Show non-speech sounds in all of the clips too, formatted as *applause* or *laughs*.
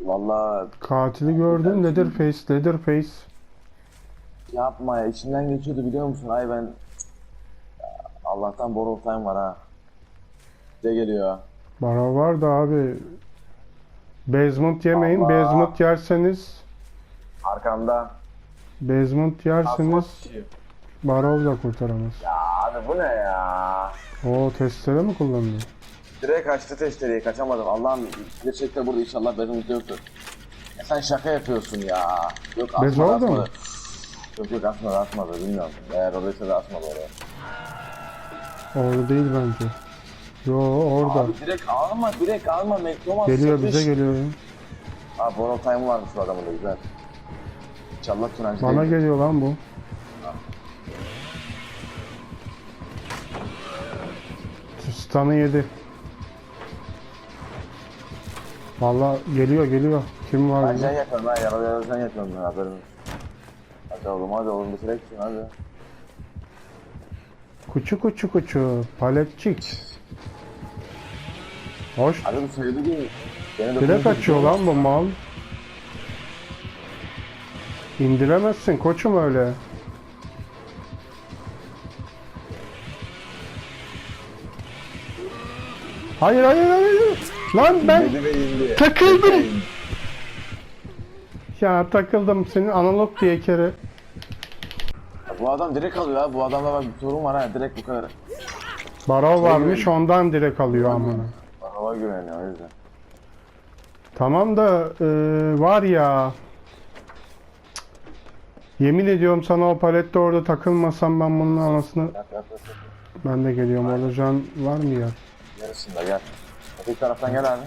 Vallahi Katili gördün Leatherface, Leatherface. yapma ya içinden geçiyordu biliyor musun? Ay ben Ya, Allah'tan borrow time var ha. De geliyor. Bana var da abi. Basement yemeyin. Allah. Basement yerseniz Arkamda. Basement yerseniz Barov da kurtaramaz. Ya abi bu ne ya? O testere mi kullandı? Direkt açtı testereyi kaçamadım. Allah'ım gerçekten burada inşallah bezimizde yoktur. Ya sen şaka yapıyorsun ya. Yok Bez asmadı oldu mu? Yok yok asmadı asmadı bilmiyorum. Eğer oradaysa da asmadı oraya. Orada değil bence. Yo orada. Abi direkt alma direkt alma McDonald's Geliyor bize geliyor. Abi borrow time varmış bu adamın da güzel. İnşallah tünelci Bana değil. geliyor lan bu. Stun'ı yedi. Valla geliyor geliyor. Kim var Ben can yapıyorum ha yaralı can yapıyorum ben haberin. olsun. Hadi oğlum hadi oğlum bitireceksin hadi. Kuçu kuçu kuçu. Paletçik. Hoş. Hadi bu sayılı değil. Direkt açıyor lan bu mal. İndiremezsin koçum öyle. Hayır hayır hayır. Lan ben takıldım. Ya takıldım senin analog diye kere. Bu adam direkt alıyor ha. Bu adamda bak bir sorun var ha. Direkt bu kadar. Barov varmış ondan direkt alıyor amına. Hava güveniyor o yüzden. Tamam da e, var ya. Yemin ediyorum sana o palette orada takılmasam ben bunun anasını Yap yap yap. yap. ben de geliyorum orada can var mı ya? Yarısında gel. Öteki taraftan gel abi.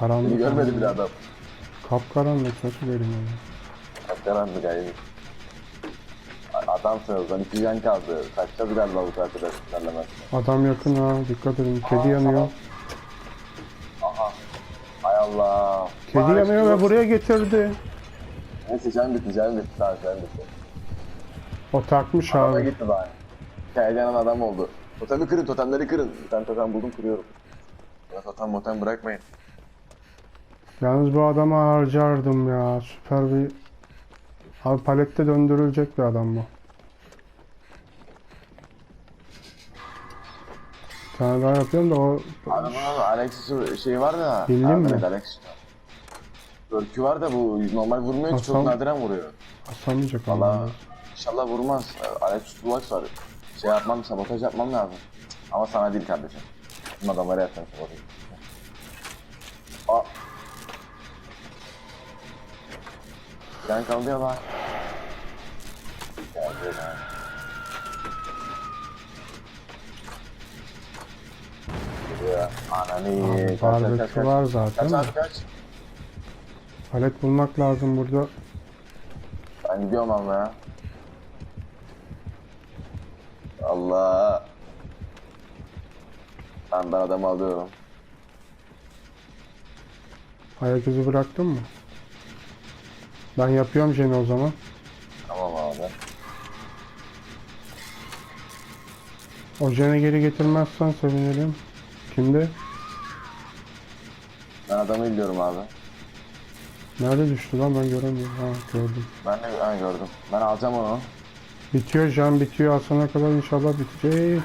Karanlık. görmedi bile adam. Kapkaranlık nasıl verim yani? Kapkaran mı gel. Adamsınız lan iki yan kaldı. Kaçacağız galiba bu tatilde ilerlemez. Adam yakın ha dikkat edin. Kedi yanıyor. Aha. Hay Allah. Kedi Vay, yanıyor ve buraya getirdi. Neyse can bitti can bitti. Tamam can bitti. O takmış Adama abi. gitti bari. Hikayeden adam oldu. Totemi kırın, totemleri kırın. Bir tane totem buldum kırıyorum. Ya totem motem bırakmayın. Yalnız bu adama harcardım ya. Süper bir... Abi palette döndürülecek bir adam bu. Bir tane daha yapıyorum da o Adamın abi Alexis'in şeyi var da. Bildin mi? evet, Alex. Örkü var da bu normal vurmuyor ki çok nadiren vuruyor. asamayacak Valla inşallah vurmaz. Alex Lux var. Şey yapmam, sabotaj yapmam lazım. Ama sana değil kardeşim. Tüm adamlara yapacağım sabotaj. Aa. Can kalıyor lan. Geldi lan. Geliyor. Ananı. Kaç, kaç, barbekü kaç, kaç. var Kaç zaten abi kaç. Palet bulmak lazım burada. Ben gidiyorum ama ya. Allah. Ben ben adamı alıyorum. Ayak izi bıraktın mı? Ben yapıyorum Jen'i o zaman. Tamam abi. O Jen'i geri getirmezsen sevinirim. Kimde? Ben adamı izliyorum abi. Nerede düştü lan ben göremiyorum. Ha gördüm. Ben de ben gördüm. Ben alacağım onu. Bitiyor Jen bitiyor. Asana kadar inşallah bitecek.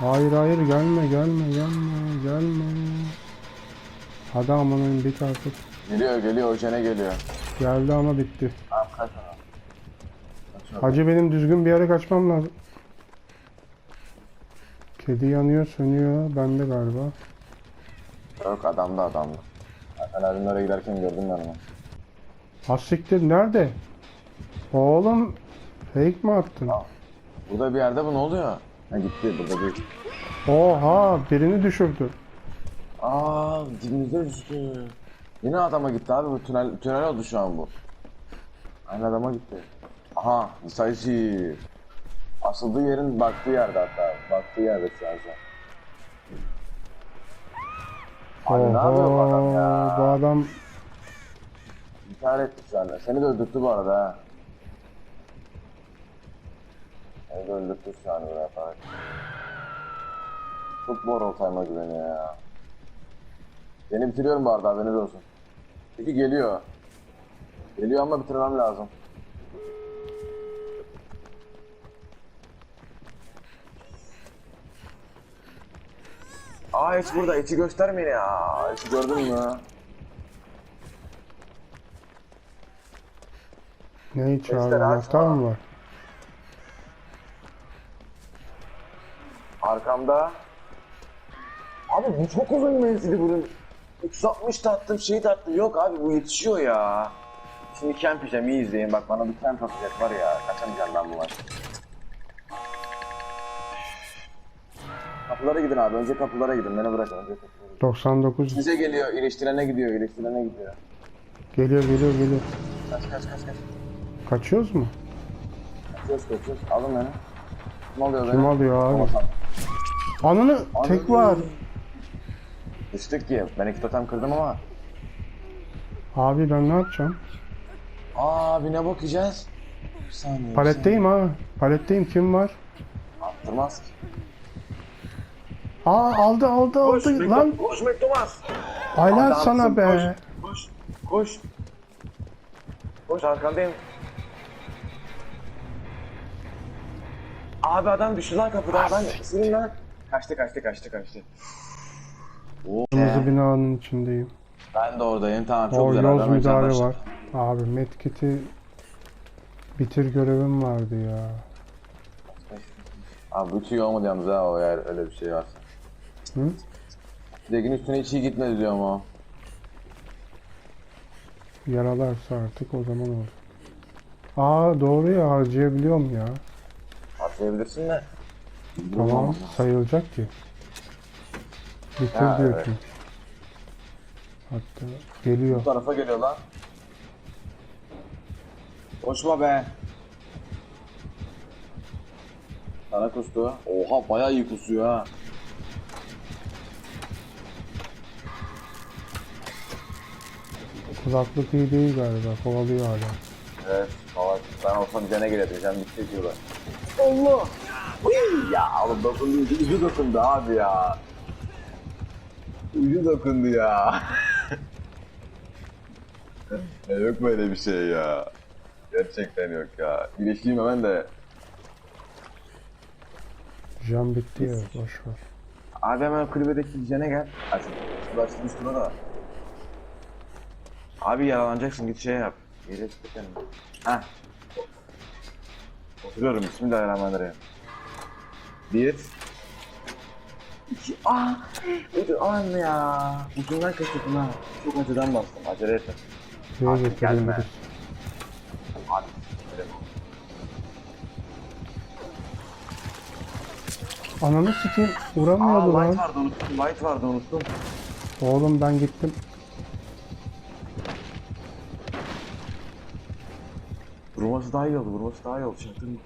Hayır hayır gelme gelme gelme gelme. Hadi amanın bit artık. Geliyor geliyor Ojen'e geliyor. Geldi ama bitti. Tamam kaç onu. Kaç onu. Hacı benim düzgün bir yere kaçmam lazım. Kedi yanıyor sönüyor. Bende galiba. Yok adamda adamda. Abinin oraya giderken gördüm ben onu. Hassiktir nerede? Oğlum fake mi attın? Aa. Burada bir yerde bu ne oluyor? Ha gitti burada değil. Oha birini düşürdü. Aa dibimizde düştü. Yine adama gitti abi bu tünel tünel oldu şu an bu. Aynı adama gitti. Aha decisive. Asıldığı yerin baktığı yerde hatta. Baktığı yerde şu an. Abi ne yapıyor bu adam ya? bu adam İntihar etti şu anda. Seni de öldürttü bu arada ha. Seni de öldürttü şu an böyle yaparak. Çok borrow time'a güveniyor ya. Seni bitiriyorum bu arada haberiniz olsun. Peki geliyor. Geliyor ama bitirmem lazım. Aa hiç burada içi göstermeyin ya. İçi gördün mü? Ne içi abi? Anahtar mı var? Arkamda. Abi bu çok uzun menzili bunun. 360 tattım şey tattım. Yok abi bu yetişiyor ya. Şimdi camp yiyeceğim iyi izleyin. Bak bana bir camp atacak var ya. Kaçamayacağım ben bu maç. Kapılara gidin abi. Önce kapılara gidin. Beni bırakın. Önce kapılara gidin. 99 Size geliyor. İyileştirene gidiyor. İyileştirene gidiyor. geliyor geliyor geliyor. Kaç kaç kaç kaç. Kaçıyoruz mu? Kaçıyoruz kaçıyoruz. Alın beni. Kim alıyor beni? Kim alıyor abi? Tamam. Ananı tek var. Düştük ki. Ben iki totem kırdım ama. Abi ben ne yapacağım? Abi ne bakacağız? Bir saniye. bir Paletteyim ha. Paletteyim kim var? saniye. Attırmaz ki. Aa aldı aldı aldı lan. Koş Mektumas. Aylar Adamsın, sana be. Koş. Koş. Koş. Koş arkandayım. Abi adam düştü lan kapıdan. Ben ısırayım lan. Kaçtı kaçtı kaçtı kaçtı. Oo. Kırmızı binanın içindeyim. Ben de oradayım tamam çok güzel. yoz adam önden müdahale var. Abi medkit'i bitir görevim vardı ya. Abi bu tüy olmadı yalnız ha o eğer öyle bir şey varsa. Hı? Legin üstüne hiç iyi gitmedi diyorum o. Yaralarsa artık o zaman olur. Aa doğru ya harcayabiliyorum ya. Atlayabilirsin de. Tamam sayılacak ki. Bitir Ha, diyor evet. çünkü. Hatta geliyor. Bu tarafa geliyor lan. Koşma be. Sana kustu. Oha bayağı iyi kusuyor ha. Kulaklık iyi değil galiba. Kovalıyor hala. Evet. Valla ben olsam gelirdim. Can bitti diyorlar. Allah! Ya oğlum dokundu. Ucu dokundu abi ya. Ucu dokundu ya. *laughs* ya yok böyle bir şey ya. Gerçekten yok ya. İyileşeyim hemen de. Jam bitti ya boş ver. Abi hemen kulübedeki jene gel. Açın. Ulaştım üstüne de var. Abi yaralanacaksın git şey yap. Yere çık kendini. Heh. Oturuyorum bismillahirrahmanirrahim. Bir. İki. Aa! Dur an ya. Ucundan kaçırdım ha. Çok acıdan bastım. Acele etme. Şeye Artık getireyim gelme. bir de. Hadi. Ananı sikeyim. Aa Vuramıyordu lan. light vardı unuttum. Light vardı unuttum. Oğlum ben gittim. Vurması daha iyi oldu. Vurması daha iyi oldu. Çaktın.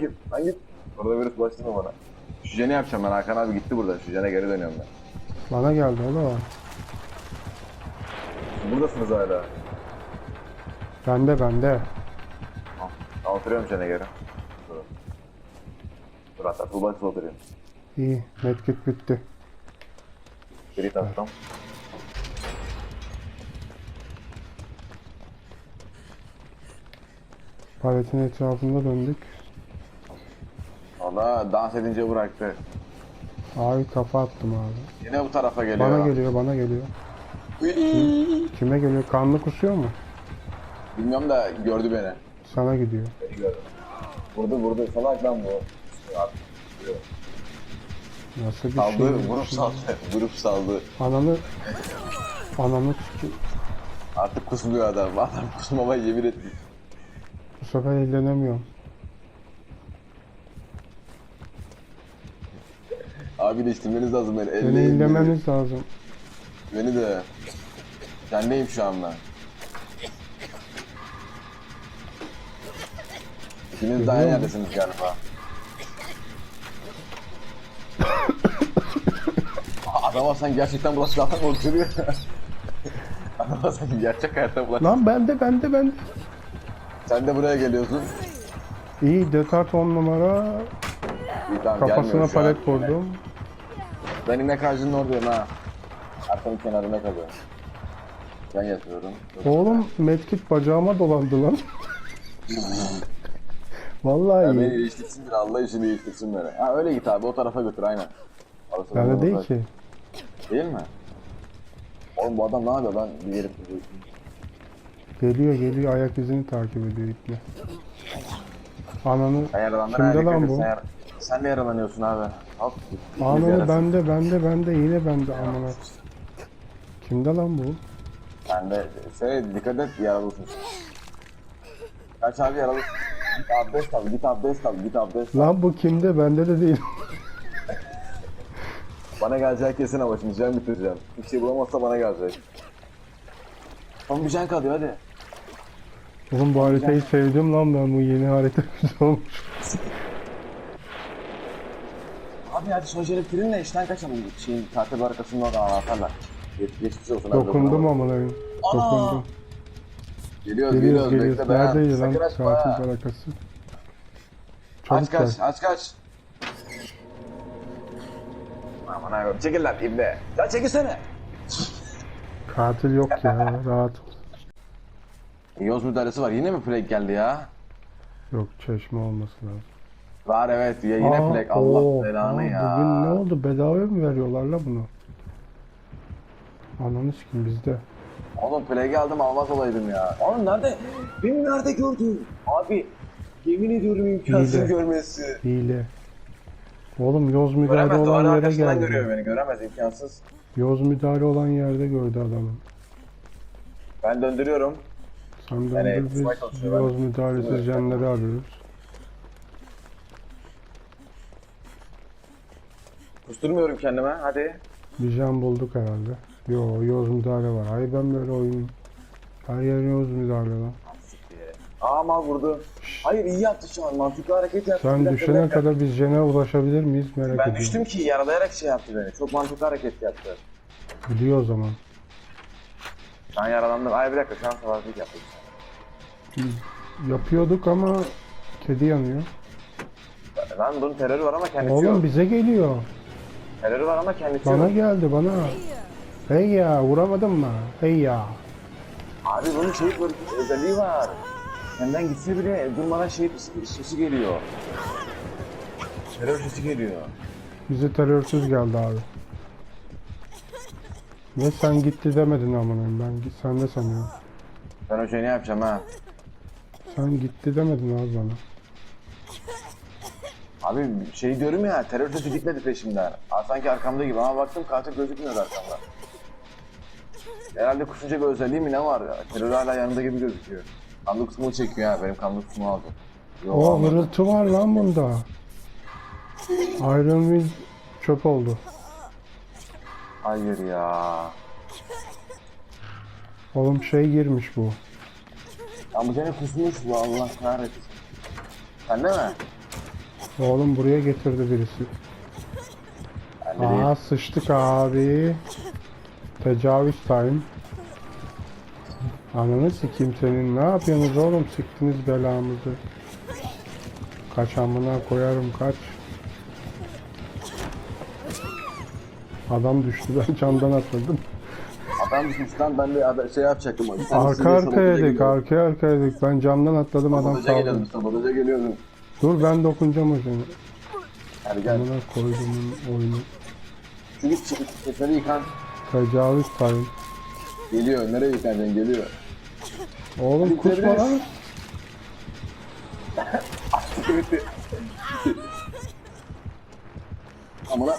Git. Lan git. Orada virüs bulaştırma bana. Şu jene yapacağım ben. Hakan abi gitti burada. Şu jene geri dönüyorum ben. Bana geldi o da var. Siz buradasınız hala. Bende bende. Tamam. Ben oturuyorum jene geri. Dur. Dur hatta box oturuyorum. İyi. Medkit bitti. Geri taktım. Paletin etrafında döndük. Valla dans edince bıraktı. Ay kafa attım abi. Yine bu tarafa geliyor. Bana geliyor bana geliyor. Kime geliyor? Kanlı kusuyor mu? Bilmiyorum da gördü beni. Sana gidiyor. Beni gördü. Vurdu vurdu. Salak lan bu. Nasıl bir Saldı. şey? Vurup saldı. *laughs* Vurup saldı. Ananı Ananı sikeyim. Artık kusmuyor adam. Adam kusmama yemin etti. Bu sefer ellenemiyorum. Abi değiştirmeniz lazım beni. Beni Elleyin beni. ellemeniz lazım. Beni de. Sendeyim şu an ben. İkiniz de aynı mu? yerdesiniz galiba. *coughs* Adama sen gerçekten bulaşık atan mı oturuyor? *laughs* Adama sen gerçek hayatta bulaşık... Lan bende bende bende. Sen de buraya geliyorsun. İyi Desart 10 numara. İyi, tamam, Kafasına şu an. palet vurdum. Ben inek ağacının oradayım ha. Arkamın kenarına kalıyorum. Ben yatıyorum. Oğlum medkit bacağıma dolandı lan. *laughs* Vallahi Ya beni iyi. iyileştirsin bir Allah için iyileştirsin beni. Ha öyle git abi o tarafa götür aynen. Orası bana değil ki. Değil mi? Oğlum bu adam ne yapıyor lan? Bir herif Geliyor geliyor ayak izini takip ediyor iple. Ananı Kimde lan bu? Sen, sen de yaralanıyorsun abi. Hop. yarası. bende bende bende yine bende amına. Kimde lan bu? Sen de şey dikkat et yaralısın. Kaç abi yaralısın. Git abdest al, git abdest al, git abdest al. Lan bu kimde? Bende de değil. Bana gelecek kesin ama şimdi can bitireceğim. Bir şey bulamazsa bana gelecek. Son bir can kalıyor hadi. Oğlum bu haritayı sevdim lan ben bu yeni harita güzel *laughs* olmuş. Abi hadi son şeriftirinle işten kaçalım. Şeyin tatil arkasında orada anahtarlar. Geç, geçmiş olsun. abi, Dokundum koyayım. Ana! Dokundum. Geliyoruz, Geliyoruz geliyoruz. Bekle be. Neredeydi lan Sakın açma. barakası? Aç Çabuk kaç, gel. aç kaç. Aman abi çekil lan ibne. Ya çekilsene. Katil yok ya *laughs* rahat ol. Yoz müdahalesi var. Yine mi plague geldi ya? Yok çeşme olması lazım. Var evet ya yine Aa, plague. Allah oo, belanı ya. Bugün ne oldu? Bedava mı veriyorlar la bunu? Ananı sikim bizde. Oğlum plague aldım almaz olaydım ya. Oğlum nerede? Beni nerede gördün? Abi yemin ediyorum imkansız de. görmesi. Hile. Oğlum yoz müdahale Göremez duvarın olan yere arkasından görüyor geldi. beni. Göremez imkansız. Yoz müdahale olan yerde gördü adamı. Ben döndürüyorum. Sen Yani döndür biz yoz müdahalesiz Evet. canları arıyoruz. Kusturmuyorum kendime. Hadi. Bir can bulduk herhalde. Yo yoz müdahale var. Ay ben böyle oyun. Her yer yoz müdahale lan. Aa mal vurdu. Hayır iyi yaptı şu an. Mantıklı hareket yaptı. Sen dakika, düşene kadar biz Jen'e ulaşabilir miyiz merak Ben ediyorum. düştüm ki yaralayarak şey yaptı beni. Çok mantıklı hareket yaptı. Biliyor o zaman. Ben yaralandım. Ay bir dakika şans savaşlık yaptık. Yapıyorduk ama kedi yanıyor. Lan bunun terörü var ama kendisi Oğlum yok. bize geliyor. Terörü var ama kendisi Bana yok. geldi bana. Hey ya vuramadın mı? Hey ya. Abi bunun şey bir özelliği var. Senden gitse bile durmadan şey sesi geliyor. Terör sesi geliyor. Bize terörsüz geldi abi. Ne sen gitti demedin amına ben git sen de sanıyorum. Ben o şeyi ne yapacağım ha? Sen gitti demedin abi bana. Abi şey diyorum ya terör sesi gitmedi peşimden. Aa, sanki arkamda gibi ama baktım katil gözükmüyor arkamda. Herhalde kusunca bir özelliği mi ne var ya? Terör hala yanında gibi gözüküyor. Kanlı kısmını çekiyor ha benim kanlı kısmımı aldı. Yok, O almadı. hırıltı var lan bunda. Iron Will çöp oldu. Hayır ya. Oğlum şey girmiş bu. Ya bu seni kusmuş bu Allah kahretsin. Sen de mi? Oğlum buraya getirdi birisi. Aa sıçtık abi. Tecavüz time. Ananı sikeyim senin. Ne yapıyorsunuz oğlum? Siktiniz belamızı. Kaç amına koyarım kaç. Adam düştü ben camdan atladım. Adam düşmüş lan ben de ada- şey yapacaktım. Arka sabotaja arkaydık, geliyordu. arkaya arkaydık. Ben camdan atladım adam Sabotaja sabotaja geliyordum. Dur ben dokunacağım hocam. Hadi gel. Amına koyduğumun oyunu. Çık, sesleri yıkan. Tecavüz time. Geliyor, nereye yıkanacaksın geliyor. Oğlum kusma lan. Amına.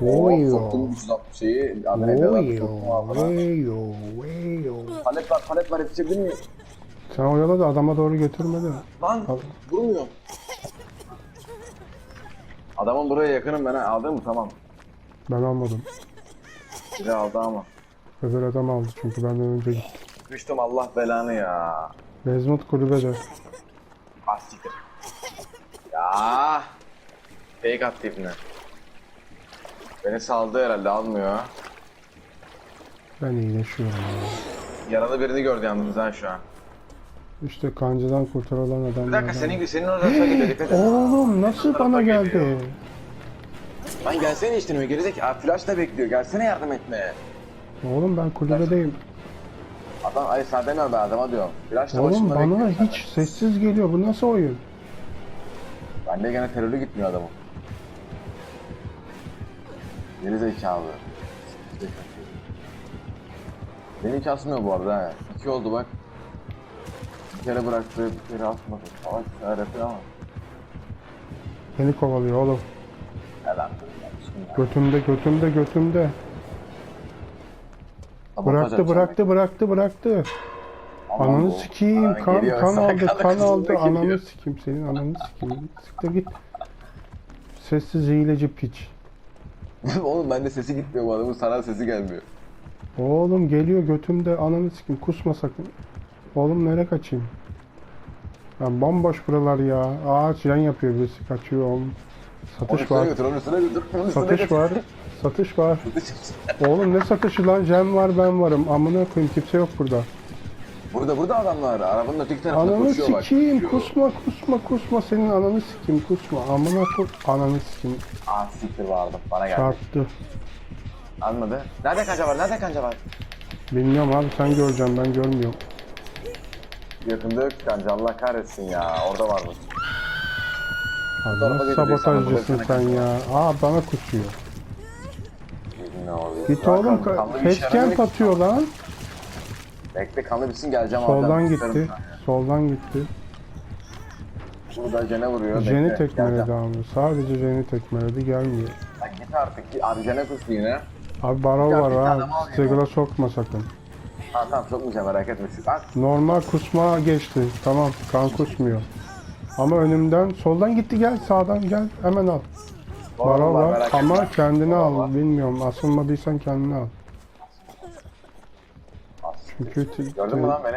Oyo. Soktum 360 şeyi. Evde Oyo. Oyo. Oyo. Palet var, palet var yetişebilir miyim? Sen oyala da adama doğru götürme de. Lan Al. vurmuyor. Adamın buraya yakınım ben ha. Aldın mı? Tamam. Ben almadım. Biri aldı ama. Öbür adam aldı çünkü benden önce gitti. Düştüm Allah belanı ya. Vezmut kulübede. Ah siktir. Ya. Fake attı ipine. Beni saldı herhalde almıyor. Ben iyileşiyorum ya. Yaralı birini gördü yalnız ha şu an. İşte kancıdan kurtarılan adam. Bir dakika senin senin orada gidiyor dikkat et. Oğlum nasıl bana geliyor. geldi? Lan gelsene işte önüme gerizek. Aa flash da bekliyor. Gelsene yardım etmeye. Oğlum ben kulübedeyim. Adam ay sen demiyorum ben adama diyorum. Biraz da Oğlum bana bekliyorum hiç sessiz geliyor. Bu nasıl oyun? Ben de gene terörü gitmiyor adamın. Geri zekalı. Beni hiç asmıyor bu arada ha. İki oldu bak. Bir kere bıraktı, bir kere atmadı. Salak şeyler yapıyor ama. Beni kovalıyor oğlum. Elhamdülillah. Bismillah. Götümde götümde götümde. Sabotaj Bıraktı bıraktı bıraktı bıraktı. Aman Ananı sikeyim. Aa, Kan, geliyor, kan aldı kan aldı. Ananı sikeyim senin ananı sikeyim. Siktir git. Sessiz hileci piç. *laughs* Oğlum bende sesi gitmiyor bu adamın sana sesi gelmiyor. Oğlum geliyor götümde ananı sikeyim. Kusma sakın. Oğlum nereye kaçayım? Ya bomboş buralar ya. Ağaç yan yapıyor birisi kaçıyor oğlum. Satış var. götür, onun üstüne götür. Onun üstüne Satış götür. var. Satış var. Oğlum ne satışı lan? Cem var ben varım. Amına koyayım kimse yok burada. Burada burada adamlar. Arabanın öteki tarafında Ananı koşuyor bak. sikeyim. koşuyor. Kusma kusma kusma. Senin ananı sikeyim kusma. Amına koy. Ananı sikeyim. Aa siktir vardım. Bana geldi. Çarptı. Anladı. Nerede kanca var? Nerede kanca var? Bilmiyorum abi sen göreceksin ben görmüyorum. Yakında yok kanca. Allah kahretsin ya. Orada varmış. Abi tarafa nasıl sabotajcısın sen ya. Aa bana kusuyor. Ne oluyor? Git Ya oğlum kan- kanlı bir işe facecam yaramıyor ki. atıyor lan. Bekle kanlı bitsin geleceğim Soldan alacağım. gitti. Soldan gitti. Burada Jene vuruyor. Jeni bekle, tekmeledi geleceğim. abi. Sadece Jeni tekmeledi gelmiyor. Lan git artık. Abi Jene kustu yine. Abi baro Ya var tane ha. mal ya. Sigara sokma sakın. Ha tamam sokmayacağım merak etme. Şu an Normal kusma geçti. Tamam kan kusmuyor. Ama önümden soldan gitti gel sağdan gel hemen al. Baro var merak ama etme. kendini Baro al. var. Bilmiyorum asılmadıysan kendini al. Çünkü t- Gördün mü lan beni?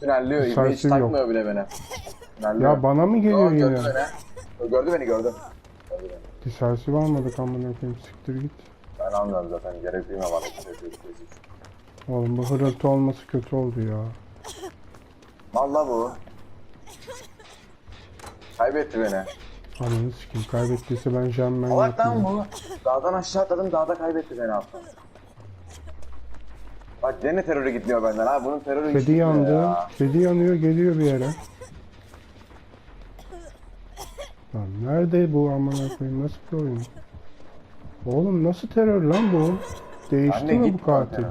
Tünelliyor. İbni hiç Decisive yok. takmıyor bile beni. Tünelliyor. ya bana mı geliyor Yok, yine? gördü beni. Gördü beni gördü. Gördü beni. Decisive almadık amına koyayım siktir git. Ben anlıyorum zaten. Gerek duyma bana. Gerek duyma. Oğlum bu hırıltı olması kötü oldu ya. Valla bu. Kaybetti beni. Ananı sikeyim kaybettiyse ben jammen Salak lan yapmıyorum. bu. Dağdan aşağı atladım. Dağda kaybetti beni abi. Bak gene terörü gitmiyor benden ha. Bunun terörü hiç Kedi gitmiyor yandı. ya. Kedi yanıyor geliyor bir yere. Lan nerede bu amına koyayım nasıl bir oyun? Oğlum nasıl terör lan bu? Değişti Anne mi git bu katil? terör.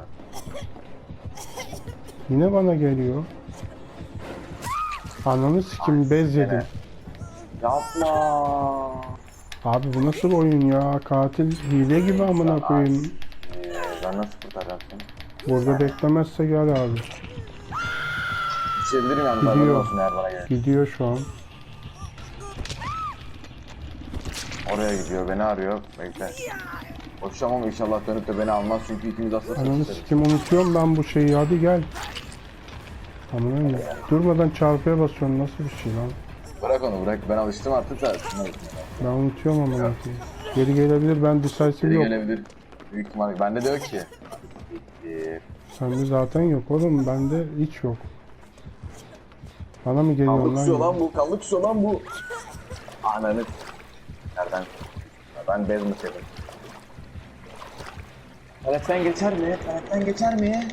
Yine bana geliyor. Ananı sikim bez yedim. Yapma. Abi bu nasıl oyun ya? Katil hile gibi amına koyayım. Ee, ben nasıl kurtaracağım seni? Burada beklemezse gel abi. İçebilirim yalnız Gidiyor. olsun eğer bana gelir. Gidiyor şu an. Oraya gidiyor beni arıyor. Bekle. Koşacağım ama inşallah dönüp de beni almaz çünkü ikimiz aslında Ananı sıkıştırırız. sikim unutuyorum ben bu şeyi hadi gel. Amına koyayım. Durmadan çarpıya basıyorsun nasıl bir şey lan? Bırak onu bırak ben alıştım artık da. Ben unutuyorum amına koyayım. Geri gelebilir ben decisive Geri yok. gelebilir. Büyük ihtimalle. Bende de yok ki. Ee, Sende zaten yok oğlum bende hiç yok. Bana mı geliyor Kanlı lan? kusuyor lan bu. Kanlı kusuyor lan bu. Ananı. Nereden? Ben bez mi Taletten geçer mi? Taletten geçer mi?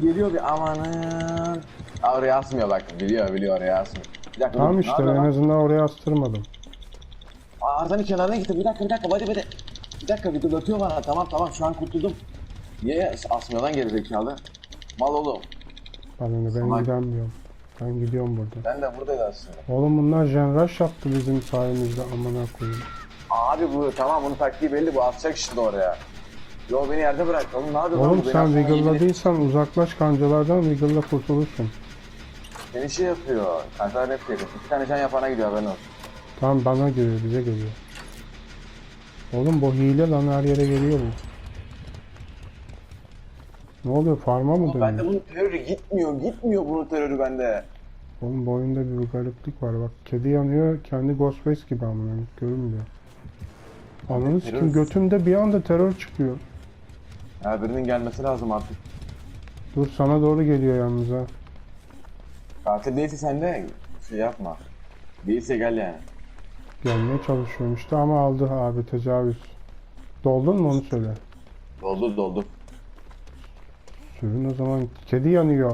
Geliyor bir amanın. Aa, oraya asmıyor bak. Biliyor biliyor oraya asmıyor. Bir dakika. Tamam dur, işte ne yapıyor en lan? azından oraya astırmadım. Aa, Arda'nın kenarına gitti. Bir dakika bir dakika. Hadi hadi. Bir dakika bir dur bana. Tamam tamam şu an kurtuldum. Niye asmıyor lan gerizekalı? Mal oğlum. Bana ne ben Salak. Ben gidiyorum burada. Ben de buradaydı aslında. Oğlum bunlar jenrush yaptı bizim sayemizde amına koyayım. Abi bu tamam bunun taktiği belli bu asacak işte oraya. Yo beni yerde bırak. Oğlum ne yapıyorsun Oğlum sen wiggle'ladıysan uzaklaş kancalardan wiggle'la kurtulursun. Beni şey yapıyor. Kankalar hep yakın. İki tane can yapana gidiyor haberin olsun. Tamam bana geliyor bize geliyor. Oğlum bu hile lan her yere geliyor bu. Ne oluyor farma mı Oğlum bende dönüyor? bunun terörü gitmiyor. Gitmiyor bunun terörü bende. Oğlum bu oyunda bir gariplik var bak. Kedi yanıyor kendi Ghostface gibi amına görünmüyor. Ananı sikim götümde bir anda terör çıkıyor. Ya birinin gelmesi lazım artık. Dur sana doğru geliyor yalnız ha. Katil değilse sen de şey yapma. Değilse gel yani. Gelmeye çalışıyorum işte ama aldı abi tecavüz. Doldun mu onu söyle. Doldur doldur. Sürün o zaman. Kedi yanıyor.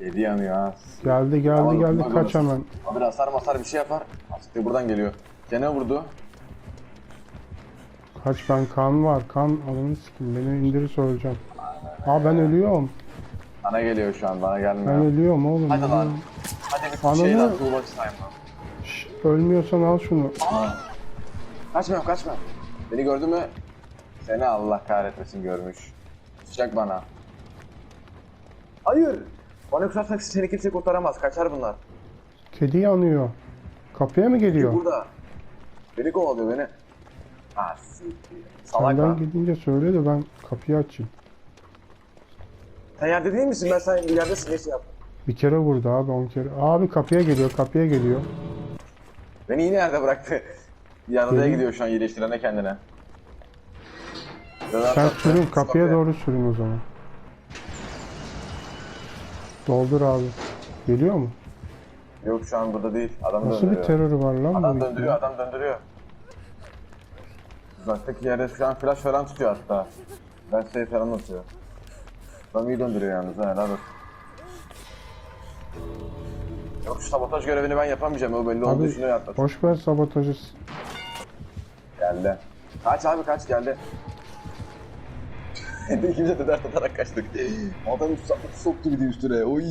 Yedi yanıyor ha. Geldi geldi Tamam, geldi kaç hemen. Abi hasar masar bir şey yapar. Asiktir buradan geliyor. Gene vurdu. Kaç ben kan var kan alını sikim beni indirirse öleceğim. Aa ben ölüyorum. Bana geliyor şu an bana Ben gelmiyor. ölüyorum oğlum. Hadi lan. Hadi bir Ananı- şey daha tuğlak sayma. Şş, ölmüyorsan al şunu. Kaçma kaçma. Beni gördü mü? Seni Allah kahretmesin görmüş. Sıcak bana. Hayır. Bana kusarsak seni kimse kurtaramaz. Kaçar bunlar. Kedi yanıyor. Kapıya mı geliyor? Burada. Beni kovalıyor beni. Ha siktir. Salak Senden lan. gidince söyle de ben kapıyı açayım. Sen yerde değil misin? Ben sen yerdesin. Neyse yap. Bir kere vurdu abi on kere. Abi kapıya geliyor kapıya geliyor. Beni yine yerde bıraktı. Benim- gidiyor şu an iyileştirene kendine. Biraz Sen sürün kapıya doğru sürün o zaman. Doldur abi. Geliyor mu? Yok şu an burada değil. Adam Nasıl bir döndürüyor. terörü var lan Adam bu? döndürüyor, adam döndürüyor. Uzaktaki yerde şu an flash falan tutuyor hatta. Ben şey falan atıyor. Adam iyi döndürüyor yalnız ha, helal olsun. Yok şu sabotaj görevini ben yapamayacağım, o belli olduğu Abi için yaptım. boş ver sabotajı. Geldi. Kaç abi kaç geldi. *laughs* İkimiz de dert atarak kaçtık. Adam soktu bir de üstüne. Oy.